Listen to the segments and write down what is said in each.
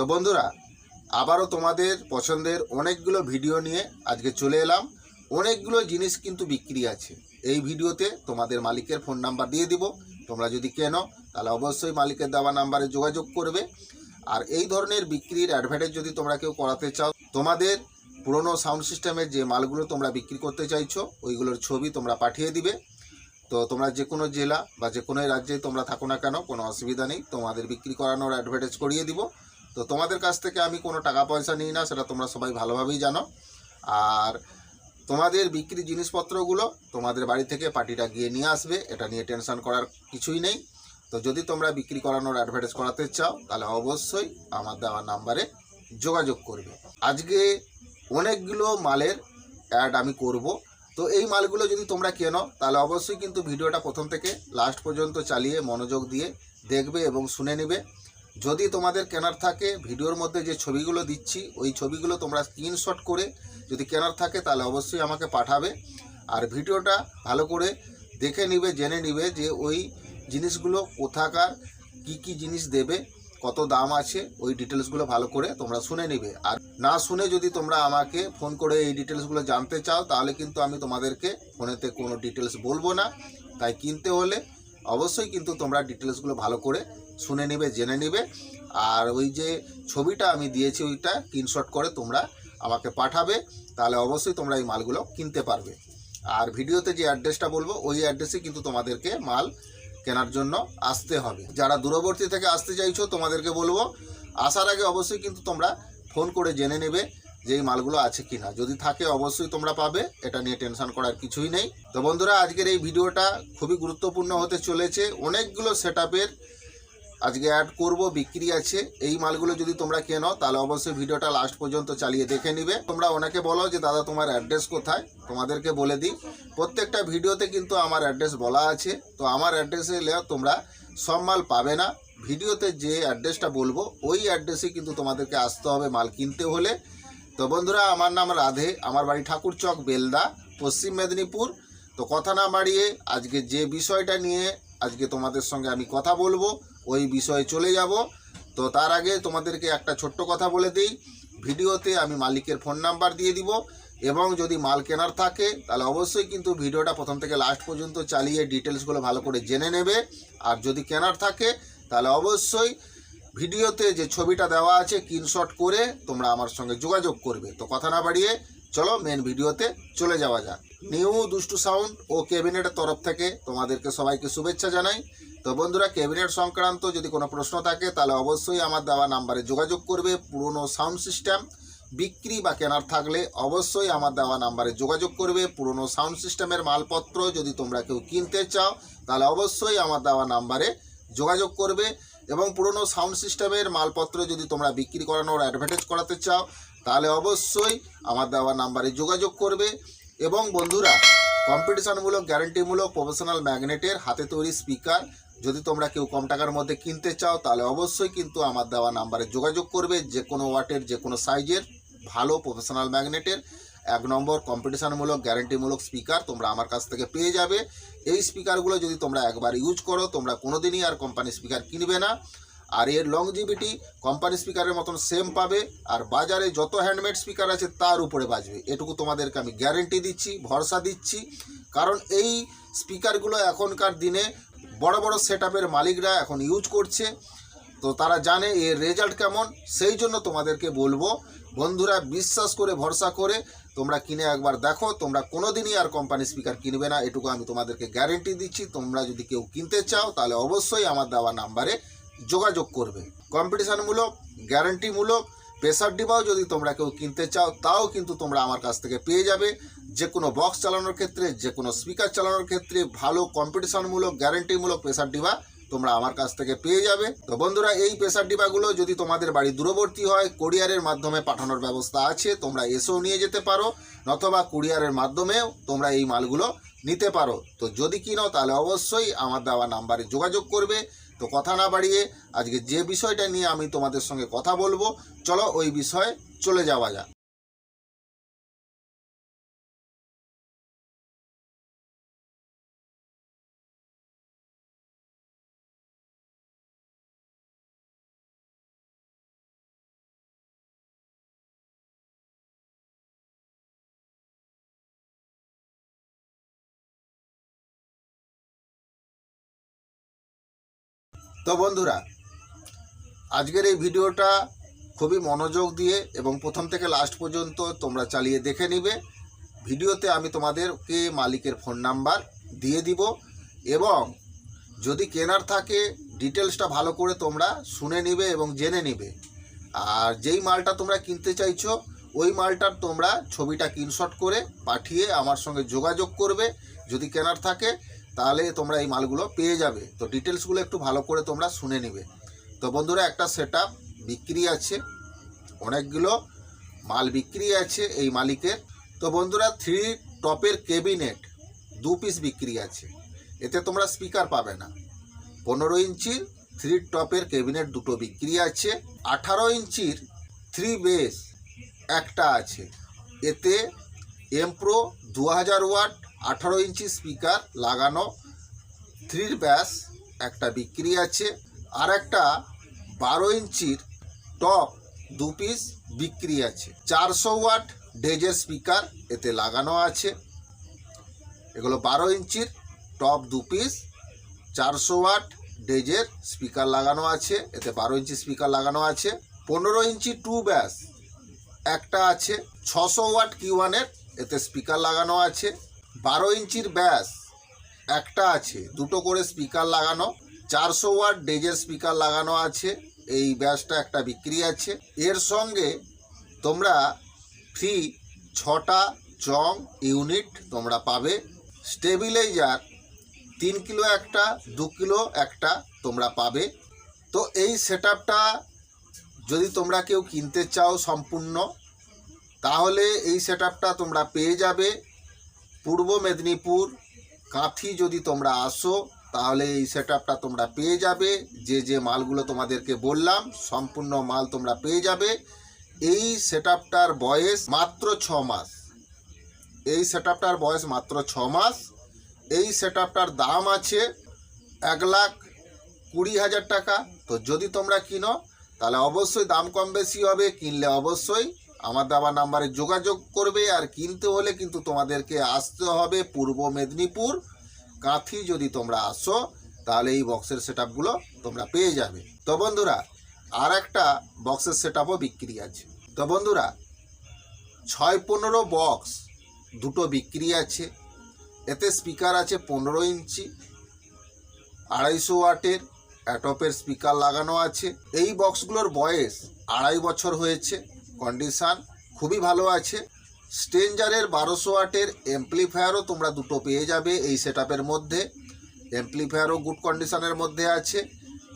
তো বন্ধুরা, আবারও তোমাদের পছন্দের অনেকগুলো ভিডিও নিয়ে আজকে চলে এলাম। অনেকগুলো জিনিস কিন্তু বিক্রি আছে। এই ভিডিওতে তোমাদের মালিকের ফোন নাম্বার দিয়ে দিব। তোমরা যদি কেনো, তাহলে অবশ্যই মালিকের দেওয়া নাম্বারে যোগাযোগ করবে। আর এই ধরনের বিক্রির অ্যাডভার্টাইজ যদি তোমরা কেউ করাতে চাও, তোমাদের পুরনো সাউন্ড সিস্টেমের যে মালগুলো তোমরা বিক্রি করতে চাইছো, ওইগুলোর ছবি তোমরা পাঠিয়ে দিবে। তো তোমরা যে কোনো জেলা বা যে কোনো রাজ্যে তোমরা থাকো না কেন, কোনো অসুবিধা নেই। তোমাদের বিক্রি করানোর অ্যাডভার্টাইজ করিয়ে দিব। তো তোমাদের কাছ থেকে আমি কোনো টাকা পয়সা নিই না, সেটা তোমরা সবাই ভালোভাবেই জানো। আর তোমাদের বিক্রি জিনিসপত্রগুলো তোমাদের বাড়ি থেকে পার্টিটা গিয়ে নিয়ে আসবে, এটা নিয়ে টেনশন করার কিছুই নেই। তো যদি তোমরা বিক্রি করানোর অ্যাডভার্টাইজ করাতে চাও, তাহলে অবশ্যই আমার দেওয়া নাম্বারে যোগাযোগ করবে। আজকে অনেকগুলো মালের অ্যাড আমি করব। তো এই মালগুলো যদি তোমরা কেনো, তাহলে অবশ্যই কিন্তু ভিডিওটা প্রথম থেকে লাস্ট পর্যন্ত চালিয়ে মনোযোগ দিয়ে দেখবে এবং শুনে নেবে। যদি তোমাদের কেনার থাকে, ভিডিওর মধ্যে যে ছবিগুলো দিচ্ছি, ওই ছবিগুলো তোমরা স্ক্রিনশট করে যদি কেনার থাকে, তাহলে অবশ্যই আমাকে পাঠাবে। আর ভিডিওটা ভালো করে দেখে নিবে, জেনে নিবে যে ওই জিনিসগুলো কোথাকার, কি কি জিনিস দেবে, কত দাম আছে, ওই ডিটেলসগুলো ভালো করে তোমরা শুনে নিবে। আর না শুনে যদি তোমরা আমাকে ফোন করে এই ডিটেলসগুলো জানতে চাও, তাহলে কিন্তু আমি তোমাদেরকে ফোনেতে কোনো ডিটেলস বলব না। তাই কিনতে হলে অবশ্যই কিন্তু তোমরা ডিটেলসগুলো ভালো করে শুনে নেবে, জেনে নেবে। আর ওই যে ছবিটা আমি দিয়েছি ওইটা স্ক্রিনশট করে তোমরা আমাকে পাঠাবে, তাহলে অবশ্যই তোমরা এই মালগুলো কিনতে পারবে। আর ভিডিওতে যে অ্যাড্রেসটা বলব, ওই অ্যাড্রেসে কিন্তু তোমাদেরকে মাল কেনার জন্য আসতে হবে। যারা দূরবর্তী থেকে আসতে চাইছো, তোমাদেরকে বলব, আসার আগে অবশ্যই কিন্তু তোমরা ফোন করে জেনে নেবে। যে এই মালগুলো আছে কি না যদি থাকে, অবশ্যই তোমরা পাবে। এটা নিয়ে টেনশন করার কিছুই নেই। তো বন্ধুরা, আজকের এই ভিডিওটা খুবই গুরুত্বপূর্ণ হতে চলেছে। অনেকগুলো সেট আজকে অ্যাড করব, বিক্রি আছে। এই মালগুলো যদি তোমরা কেনো, তাহলে অবশ্যই ভিডিওটা লাস্ট পর্যন্ত চালিয়ে দেখে নিবে। তোমরা অনেকে বলো যে, দাদা, তোমার অ্যাড্রেস কোথায়? তোমাদেরকে বলে দিই। প্রত্যেকটা ভিডিওতে কিন্তু আমার অ্যাড্রেস বলা আছে। তো আমার অ্যাড্রেসে তোমরা সব মাল পাবে না। ভিডিওতে যে অ্যাড্রেসটা বলব, ওই অ্যাড্রেসে কিন্তু তোমাদেরকে আসতে হবে মাল কিনতে হলে। তো বন্ধুরা, আমার নাম রাধে, আমার বাড়ি ঠাকুরচক বেলদা, পশ্চিম মেদিনীপুর। তো কথা না বাড়িয়ে আজকে যে বিষয়টা নিয়ে আজকে তোমাদের সঙ্গে আমি কথা বলব, ওই বিষয়ে চলে যাব। তো তার আগে তোমাদেরকে একটা ছোট্ট কথা বলে দিই, ভিডিওতে আমি মালিকের ফোন নাম্বার দিয়ে দিব, এবং যদি মাল কেনার থাকে, তাহলে অবশ্যই কিন্তু ভিডিওটা প্রথম থেকে লাস্ট পর্যন্ত চালিয়ে ডিটেলসগুলো ভালো করে জেনে নেবে। আর যদি কেনার থাকে, তাহলে অবশ্যই ভিডিওতে যে ছবিটা দেওয়া আছে স্ক্রিনশট করে তোমরা আমার সঙ্গে যোগাযোগ করবে। তো কথা না বাড়িয়ে চলো মেন ভিডিওতে চলে যাওয়া যাক। নিউ দুষ্টু সাউন্ড ও ক্যাবিনেটের তরফ থেকে তোমাদেরকে সবাইকে শুভেচ্ছা জানাই। তো বন্ধুরা, ক্যাবিনেট সংক্রান্ত যদি কোনো প্রশ্ন থাকে, তাহলে অবশ্যই আমার দেওয়া নাম্বারে যোগাযোগ করবে। পুরনো সাউন্ড সিস্টেম, বিক্রি বা কেনার থাকলে অবশ্যই আমার দেওয়া নাম্বারে যোগাযোগ করবে। পুরনো সাউন্ড সিস্টেমের মালপত্র যদি তোমরা কেউ কিনতে চাও, তাহলে অবশ্যই আমার দেওয়া নাম্বারে যোগাযোগ করবে। এবং পুরনো সাউন্ড সিস্টেমের মালপত্র যদি তোমরা বিক্রি করানোর অ্যাডভার্টাইজ করাতে চাও, তাহলে অবশ্যই আমার দেওয়া নাম্বারে যোগাযোগ করবে। এবং বন্ধুরা কম্পিটিশনমূলক গ্যারান্টিমূলক প্রফেশনাল ম্যাগনেটের হাতে তৈরি স্পিকার যদি তোমরা কেউ কম টাকার মধ্যে কিনতে চাও, তাহলে অবশ্যই কিন্তু আমার দেওয়া নাম্বারে যোগাযোগ করবে। যে কোনো ওয়াটের যে কোনো সাইজের ভালো প্রফেশনাল ম্যাগনেটের এক নম্বর কম্পিটিশানমূলক গ্যারান্টিমূলক স্পিকার তোমরা আমার কাছ থেকে পেয়ে যাবে। এই স্পিকারগুলো যদি তোমরা একবার ইউজ করো, তোমরা কোনোদিনই আর কোম্পানি স্পিকার কিনবে না। আর এর লংজিভিটি কোম্পানি স্পিকারের মতন সেম পাবে। আর বাজারে যত হ্যান্ডমেড স্পিকার আছে, তার উপরে বাজবে। এটুকু তোমাদেরকে আমি গ্যারেন্টি দিচ্ছি, ভরসা দিচ্ছি। কারণ এই স্পিকারগুলো এখনকার দিনে বড় বড় সেট মালিকরা এখন ইউজ করছে। তো তারা জানে এর রেজাল্ট কেমন। সেই জন্য তোমাদেরকে বলব, বন্ধুরা, বিশ্বাস করে, ভরসা করে তোমরা কিনে একবার দেখো, তোমরা কোনোদিনই আর কোম্পানি স্পিকার কিনবে না, এটুকু আমি তোমাদেরকে গ্যারেন্টি দিচ্ছি। তোমরা যদি কেউ কিনতে চাও, তাহলে অবশ্যই আমার দেওয়া নাম্বারে যোগাযোগ করবে। কম্পিটিশনমূলক গ্যারেন্টিমূলক প্রেসার ডিবাও যদি তোমরা কেউ কিনতে চাও, তাও কিন্তু তোমরা আমার কাছ থেকে পেয়ে যাবে। যে কোনো বক্স চালানোর ক্ষেত্রে, যে কোনো স্পিকার চালানোর ক্ষেত্রে ভালো কম্পিটিশনমূলক গ্যারেন্টিমূলক প্রেসার ডিবা তোমরা আমার কাছ থেকে পেয়ে যাবে। তো বন্ধুরা, এই প্রেসার ডিবাগুলো যদি তোমাদের বাড়ি দূরবর্তী হয়, কোরিয়ারের মাধ্যমে পাঠানোর ব্যবস্থা আছে, তোমরা এসেও নিয়ে যেতে পারো, নতবা কুরিয়ারের মাধ্যমেও তোমরা এই মালগুলো নিতে পারো। তো যদি কিনো তাহলে অবশ্যই আমার দেওয়া নাম্বারে যোগাযোগ করবে। তো কথা না বাড়িয়ে আজকে যে বিষয়টা নিয়ে আমি তোমাদের সঙ্গে কথা বলব, চলো ওই বিষয়ে চলে যাওয়া যাক। তো বন্ধুরা, আজকের এই ভিডিওটা খুবই মনোযোগ দিয়ে এবং প্রথম থেকে লাস্ট পর্যন্ত তোমরা চালিয়ে দেখে নিবে। ভিডিওতে আমি তোমাদেরকে মালিকের ফোন নাম্বার দিয়ে দিব এবং যদি কেনার থাকে ডিটেলসটা ভালো করে তোমরা শুনে নিবে এবং জেনে নিবে। আর যেই মালটা তোমরা কিনতে চাইছো, ওই মালটার তোমরা ছবিটা স্ক্রিনশট করে পাঠিয়ে আমার সঙ্গে যোগাযোগ করবে। যদি কেনার থাকে তাহলে তোমরা এই মালগুলো পেয়ে যাবে। তো ডিটেলসগুলো একটু ভালো করে তোমরা শুনে নিবে। তো বন্ধুরা, একটা সেট বিক্রি আছে। অনেকগুলো মাল বিক্রি আছে এই মালিকের। তো বন্ধুরা থ্রি টপের কেবিনেট দু পিস বিক্রি আছে। এতে তোমরা স্পিকার পাবে না। পনেরো ইঞ্চির থ্রি টপের ক্যাবিনেট দুটো বিক্রি আছে। আঠারো ইঞ্চির থ্রি বেস একটা আছে। এতে এমপ্রো দু হাজার ওয়াট আঠারো ইঞ্চি স্পিকার লাগানো, থ্রির ব্যাস, একটা বিক্রি আছে। আর একটা বারো ইঞ্চির টপ দু পিস বিক্রি আছে। চারশো ওয়াট ডেজের স্পিকার এতে লাগানো আছে। এগুলো বারো ইঞ্চির টপ দু পিস, চারশো ওয়াট ডেজের স্পিকার লাগানো আছে। এতে বারো ইঞ্চি স্পিকার লাগানো আছে। পনেরো ইঞ্চি টু ব্যাস, একটা আছে। ছশো ওয়াট কিউ ওয়ানের এতে স্পিকার লাগানো আছে। বারো ইঞ্চির ব্যাস, একটা আছে। দুটো করে স্পিকার লাগানো, চারশো ওয়াট ডেজের স্পিকার লাগানো আছে। এই ব্যাসটা একটা বিক্রি আছে। এর সঙ্গে তোমরা ফ্রি ছটা জং ইউনিট তোমরা পাবে। স্টেবিলাইজার তিন কিলো একটা, দু কিলো একটা তোমরা পাবে। তো এই সেট যদি তোমরা কেউ কিনতে চাও সম্পূর্ণ, তাহলে এই সেট তোমরা পেয়ে যাবে। পূর্ব মেদিনীপুর, কাঁথি যদি তোমরা আসো, তাহলে এই সেট তোমরা পেয়ে যাবে। যে যে মালগুলো তোমাদেরকে বললাম, সম্পূর্ণ মাল তোমরা পেয়ে যাবে। এই সেট বয়স মাত্র ছ মাস। এই সেট বয়স মাত্র ছ মাস। এই সেট দাম আছে এক লাখ কুড়ি হাজার টাকা। তো যদি তোমরা কিনো, তাহলে অবশ্যই দাম কম বেশি হবে। কিনলে অবশ্যই আমার দেওয়া নাম্বারে যোগাযোগ করবে আর কিনতে হলে কিন্তু তোমাদেরকে আসতে হবে পূর্ব মেদিনীপুর। কাঁথি যদি তোমরা আসো, তাহলে এই বক্সের সেট তোমরা পেয়ে যাবে। তো বন্ধুরা আর একটা বক্সের সেট বিক্রি আছে। তো বন্ধুরা, ছয় পনেরো বক্স দুটো বিক্রি আছে। এতে স্পিকার আছে পনেরো ইঞ্চি, আড়াইশো ওয়াটের অ্যাটপের স্পিকার লাগানো আছে। এই বক্সগুলোর বয়স আড়াই বছর হয়েছে। কন্ডিশান খুবই ভালো আছে। স্টেঞ্জারের বারোশো ওয়াটের এমপ্লিফায়ারও তোমরা দুটো পেয়ে যাবে এই সেট মধ্যে। এমপ্লিফায়ারও গুড কন্ডিশনের মধ্যে আছে।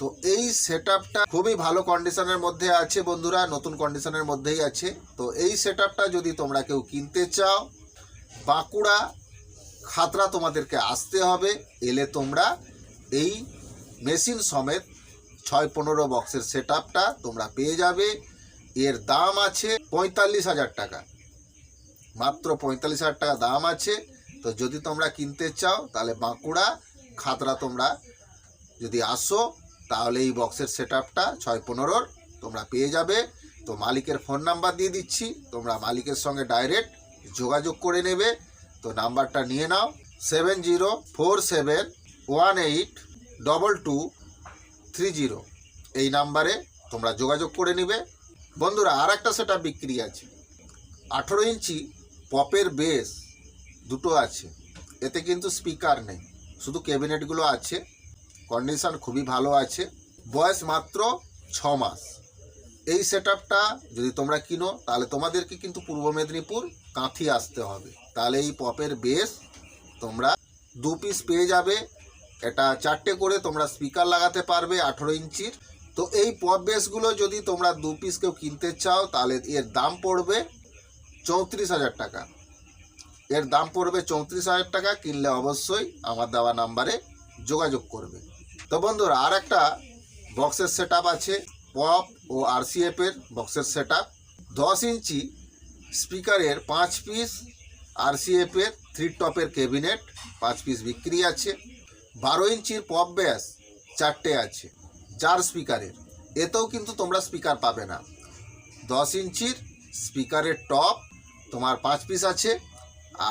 তো এই সেট খুবই ভালো কন্ডিশনের মধ্যে আছে বন্ধুরা, নতুন কন্ডিশনের মধ্যেই আছে। তো এই সেট যদি তোমরা কেউ কিনতে চাও, বাঁকুড়া, খাতরা তোমাদেরকে আসতে হবে। এলে তোমরা এই মেশিন সমেত ছয় পনেরো বক্সের সেট তোমরা পেয়ে যাবে। এর দাম আছে পঁয়তাল্লিশ হাজার টাকা। মাত্র পঁয়তাল্লিশ হাজার টাকা দাম আছে। তো যদি তোমরা কিনতে চাও, তাহলে বাঁকুড়া খাতরা তোমরা যদি আসো, তাহলে এই বক্সের সেট আপটা ছয় পনেরোর তোমরা পেয়ে যাবে। তো মালিকের ফোন নাম্বার দিয়ে দিচ্ছি। তোমরা মালিকের সঙ্গে ডাইরেক্ট যোগাযোগ করে নেবে। তো নাম্বারটা নিয়ে নাও। Seven zero four seven one eight double two three zero এই নাম্বারে তোমরা যোগাযোগ করে নেবে। বন্ধুরা আর একটা সেটা বিক্রি আছে। আঠেরো ইঞ্চি পপের বেস দুটো আছে। এতে কিন্তু স্পিকার নেই। শুধু ক্যাবিনেটগুলো আছে। কন্ডিশন খুবই ভালো আছে। বয়স মাত্র ছ মাস। এই সেট যদি তোমরা কিনো, তাহলে তোমাদেরকে কিন্তু পূর্ব মেদিনীপুর কাঁথি আসতে হবে। তাহলে এই পপের বেস তোমরা দু পিস পেয়ে যাবে। এটা চারটে করে তোমরা স্পিকার লাগাতে পারবে আঠেরো ইঞ্চির। তো এই পপ বেসগুলো যদি তোমরা দু পিস কেউ কিনতে চাও, তাহলে এর দাম পড়বে চৌত্রিশ হাজার টাকা। এর দাম পড়বে চৌত্রিশ হাজার টাকা, কিনলে অবশ্যই আমার দেওয়া নাম্বারে যোগাযোগ করবে। তো বন্ধুরা আর একটা বক্সের সেট আছে পপ ও আরসিএফ এর বক্সের সেট দশ ইঞ্চি স্পিকারের পাঁচ পিস আরসিএফ এর থ্রি টপের ক্যাবিনেট পাঁচ পিস বিক্রি আছে। বারো ইঞ্চির পপ ব্যাস চারটে আছে। চার স্পিকারের। এতেও কিন্তু তোমরা স্পিকার পাবে না। দশ ইঞ্চির স্পিকারের টপ তোমার পাঁচ পিস আছে,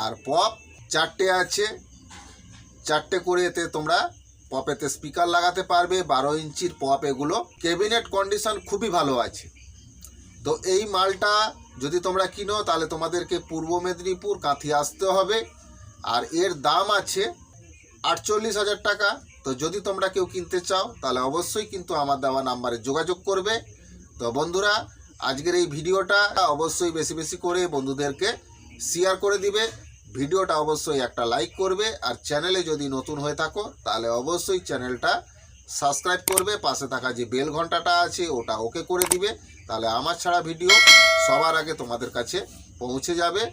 আর পপ চারটে আছে। চারটে করে এতে তোমরা পপেতে স্পিকার লাগাতে পারবে। বারো ইঞ্চির পপ এগুলো। ক্যাবিনেট কন্ডিশন খুবই ভালো আছে। তো এই মালটা যদি তোমরা কিনো, তাহলে তোমাদেরকে পূর্ব মেদিনীপুর কাঁথি আসতে হবে। আর এর দাম আছে আটচল্লিশ হাজার টাকা। তো যদি তোমরা কেউ কিনতে চাও, তাহলে অবশ্যই কিন্তু আমার দেওয়া নাম্বারে যোগাযোগ করবে। তো বন্ধুরা, আজকের এই ভিডিওটা অবশ্যই বেশি বেশি করে বন্ধুদেরকে শেয়ার করে দিবে। ভিডিওটা অবশ্যই একটা লাইক করবে। আর চ্যানেলে যদি নতুন হয়ে থাকো, তাহলে অবশ্যই চ্যানেলটা সাবস্ক্রাইব করবে। পাশে থাকা যে বেল ঘন্টাটা আছে, ওটা ওকে করে দিবে। তাহলে আমার ছাড়া ভিডিও সবার আগে তোমাদের কাছে পৌঁছে যাবে।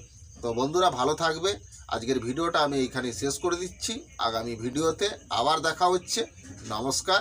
তো বন্ধুরা ভালো থাকবে। আজকের ভিডিওটা আমি এইখানে শেষ করে দিচ্ছি। আগামী ভিডিওতে আবার দেখা হচ্ছে। নমস্কার।